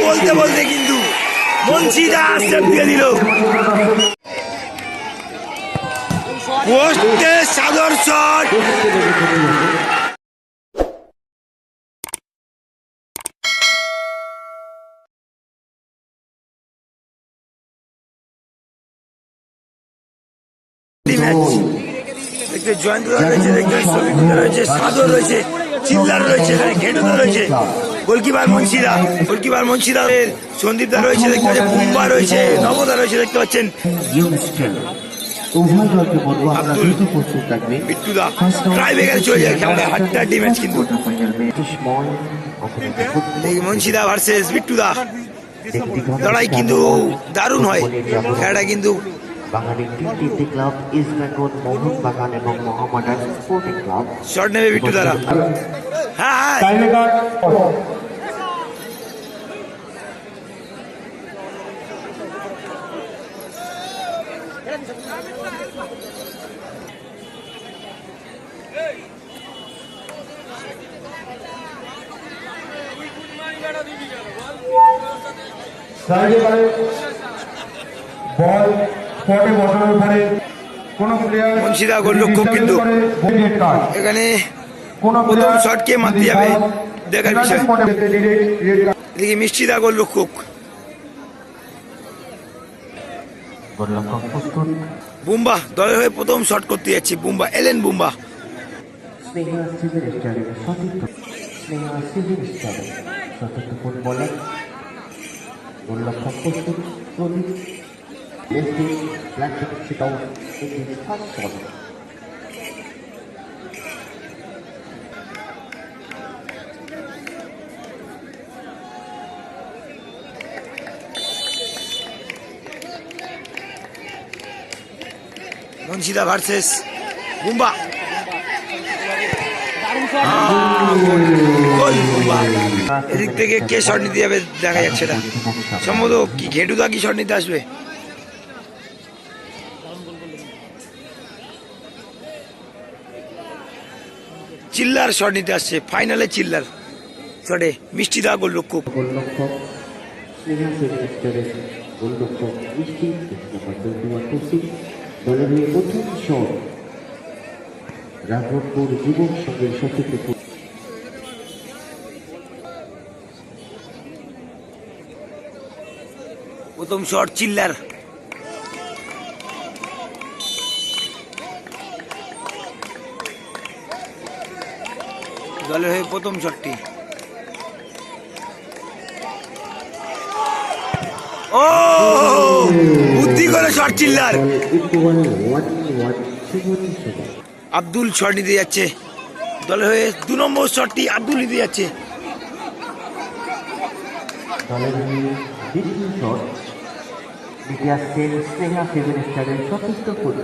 বলতে বলতে কিন্তু মঞ্চিদা স্টেপ দিয়ে দিল। সাদর শট। জয়ন্ত রয়েছে রয়েছে সাদর রয়েছে, চিল্লার রয়েছে, এখানে রয়েছে। গোলকিপার মুন্সিদা গোলকিপার মুন্সিদা সন্দীপ দা রয়েছে, দেখতে পাচ্ছেন, বুম্বা রয়েছে, নবদা রয়েছে, দেখতে পাচ্ছেন। চলে যায় কিন্তু। ভার্সেস বিট্টুদা। লড়াই কিন্তু দারুণ হয়, খেলাটা কিন্তু বাঙালি ক্লাব ইস্ট বেঙ্গল এবং স্পোর্টিং ক্লাব শট নেবে বিট্টুদারা। হ্যাঁ হ্যাঁ। বল বসানোর কোন প্লেয়ার মুন্সিদা গোলরক্ষক কিন্তু। এখানে কোন প্রথম শট মারতে যাবে। দেখার বিষয়। রেড কার্ড এদিকে মিষ্টিদা গোলরক্ষক গোলরক্ষক প্রস্তুত বুম্বা দলের হয়ে প্রথম শট করতে যাচ্ছি। বুম্বা এলেন বুম্বা। স্নেহা সিভিল স্টারের সতীর্থ স্নেহা সিভিল স্টারের সতীর্থ ফুটবলার গোলরক্ষক প্রস্তুত Pradeep lefty black seat out in first ball মুন্সিদা versus, Bumba. এদিক থেকে কে শট নিতে যাবে দেখা যাচ্ছে না সম্ভবত কি ঘেটুদা কি শট নিতে আসবে? চিল্লার শট নিতে আসছে, ফাইনালে চিল্লার শটে মিষ্টিদা গোলরক্ষক। গোলরক্ষক গোলরক্ষক দলের প্রথম শট রাঘবপুর যুবক সংঘের সতীর্থ প্রথম শট, চিল্লার। দলের হয়ে প্রথম শটটি। ও! করে শট চিল্লার। আব্দুল শট নিতে যাচ্ছে। দলের হয়ে দু নম্বর শটটি আব্দুল নিতে যাচ্ছে।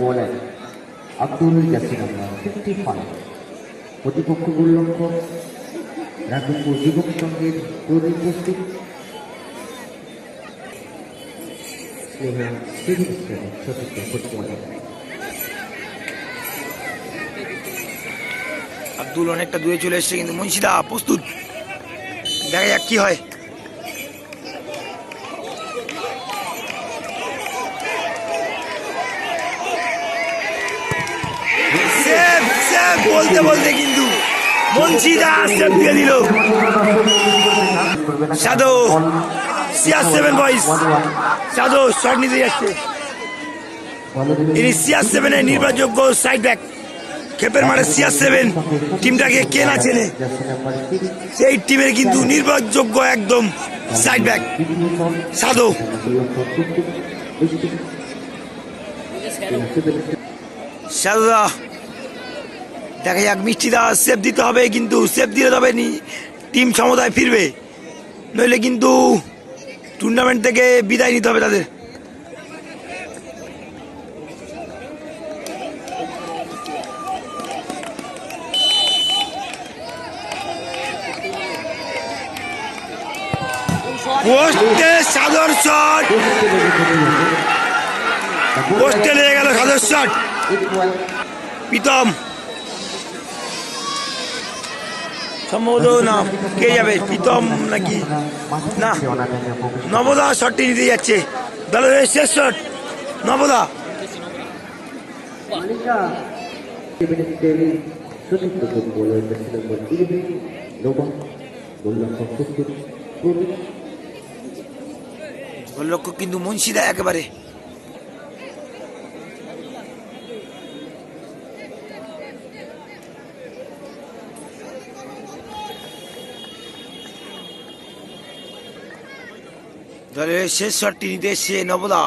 দলের আব্দুল প্রতিপক্ষ রাঘবপুর যুবক সংঘের তরুণ স্নেহা আব্দুল অনেকটা দূরে চলে এসছে কিন্তু মুন্সিদা, প্রস্তুত। দেখা যাক কি হয়। বলতে বলতে কিন্তু মুন্সিদা দিল। সাধু সিয়ার সেভেন বয়স সাধু শট নিতে যাচ্ছে। ইনি সিয়ার সেভেনের নির্ভরযোগ্য সাইড ব্যাক খেপের মাঠে সিয়ার সেভেন টিমটাকে কে না চেনে? সেই টিমের কিন্তু নির্ভরযোগ্য একদম সাইড ব্যাক সাধু মিষ্টি সাধুদা দেখা যাক মিষ্টিদা সেফ দিতে হবে, কিন্তু সেফ দিলে তবে টিম সমতায় ফিরবে। নইলে কিন্তু টুর্নামেন্ট থেকে বিদায় নিতে হবে তাদের। পোস্টে সাদর শট। পোস্টে লেগে গেল সাদর শট। প্রীতম। সম্ভবত না, কে যাবে? প্রীতম নাকি? না, নবদা শটটি নিতে যাচ্ছে। দলের শেষ শট নবদা। গোলরক্ষক কিন্তু মুন্সিদা একেবারে। দলের শেষ শটটি নিতে এসছে নবদা।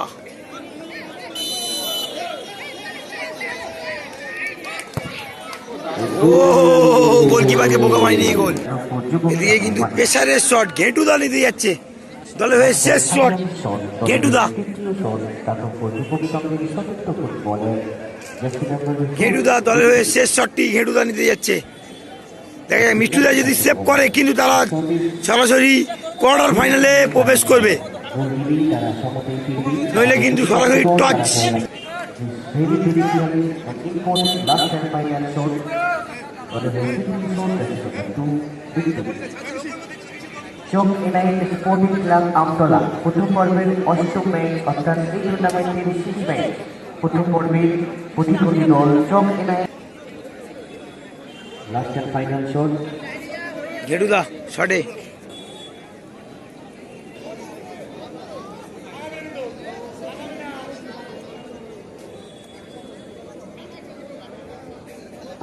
ও বোকা গোল। কিন্তু প্রেসারের শট নিতে যাচ্ছে। হয়ে শেষ শট ঘেটুদা হয়ে শেষ নিতে যাচ্ছে। মিষ্টুদা যদি সেভ করে, কিন্তু তারা সরাসরি কোয়ার্টার ফাইনালে প্রবেশ করবে। নইলে কিন্তু সরাসরি টচ চোখ এনআইএল স্পোর্টিং ক্লাব আমতলা। প্রথম পর্বের অষ্টম ম্যাচ অর্থাৎ এই টুর্নামেন্টের শেষ ম্যাচ। প্রথম পর্বের প্রতিদ্বন্দ্বী দল চোখ এনআইএল লাস্ট ফাইনাল শট ঘেটুদা শটে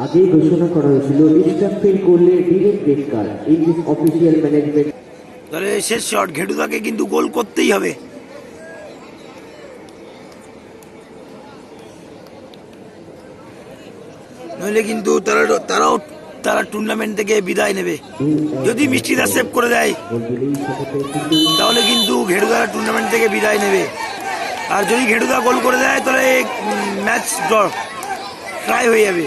আগেই ঘোষণা করা হয়েছিল ডিস্টার্ফের করলে direct red card English official management দলের শেষ শট ঘেটুদাকে কিন্তু গোল করতেই হবে। নইলে কিন্তু তারা তারাও তারা টুর্নামেন্ট থেকে বিদায় নেবে। যদি মিষ্টিদা সেভ করে দেয়, তাহলে কিন্তু ঘেটুদা টুর্নামেন্ট থেকে বিদায় নেবে। আর যদি ঘেটুদা গোল করে দেয়, তাহলে ম্যাচ ড্র ট্রাই হয়ে যাবে।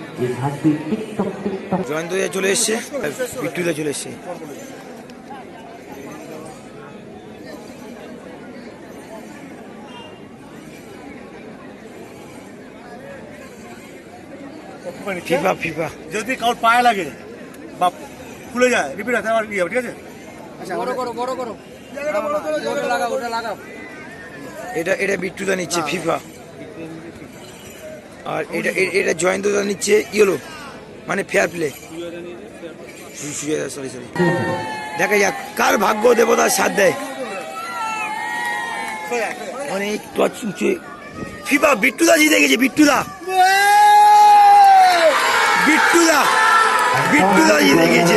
জয়ন্ত চলে এসছে বিট্টুদা চলে এসছে। FIFA FIFA. যদি কারোর পায়ে লাগে বা খুলে যায় রিপিট আছে আমার ইয়ে ঠিক আছে? এটা এটা বিট্টুদা নিচ্ছে ফিফা। আর এটা এটা জয়ন্তদা নিচ্ছে ইয়েলো মানে ফেয়ার প্লে সরি সরি দেখা যাক, কার ভাগ্য দেবতার সাথ দেয়। অনেক টচ উঁচু ফিফা বিট্টুদা জিতে গেছে বিট্টুদা বিট্টুদা বিট্টুদা জিতে গেছে।